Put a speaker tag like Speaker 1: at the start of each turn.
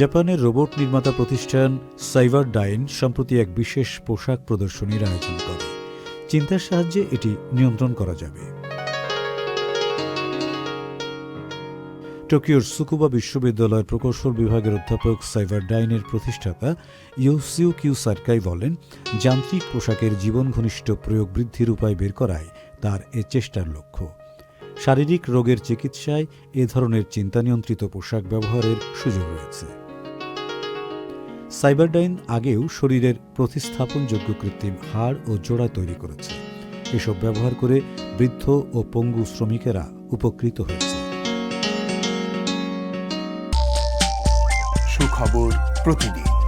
Speaker 1: জাপানের রোবট নির্মাতা প্রতিষ্ঠান সাইবার ডাইন সম্প্রতি এক বিশেষ পোশাক প্রদর্শনীর আয়োজন করে। চিন্তার সাহায্যে এটি নিয়ন্ত্রণ করা যাবে। টোকিওর সুকুবা বিশ্ববিদ্যালয়ের প্রকৌশল বিভাগের অধ্যাপক সাইবার ডাইনের প্রতিষ্ঠাতা ইউসিউ কিউ সার্কাই বলেন, যান্ত্রিক পোশাকের জীবন ঘনিষ্ঠ প্রয়োগ বৃদ্ধির উপায় বের করাই তার এ চেষ্টার লক্ষ্য। শারীরিক রোগের চিকিৎসায় এ ধরনের চিন্তা নিয়ন্ত্রিত পোশাক ব্যবহারের সুযোগ রয়েছে। সাইবারডাইন আগেও শরীরের প্রতিস্থাপনযোগ্য কৃত্রিম হাড় ও জোড়া তৈরি করেছে। এসব ব্যবহার করে বৃদ্ধ ও পঙ্গু শ্রমিকেরা উপকৃত হয়েছে।
Speaker 2: সুখবর প্রতিদিন।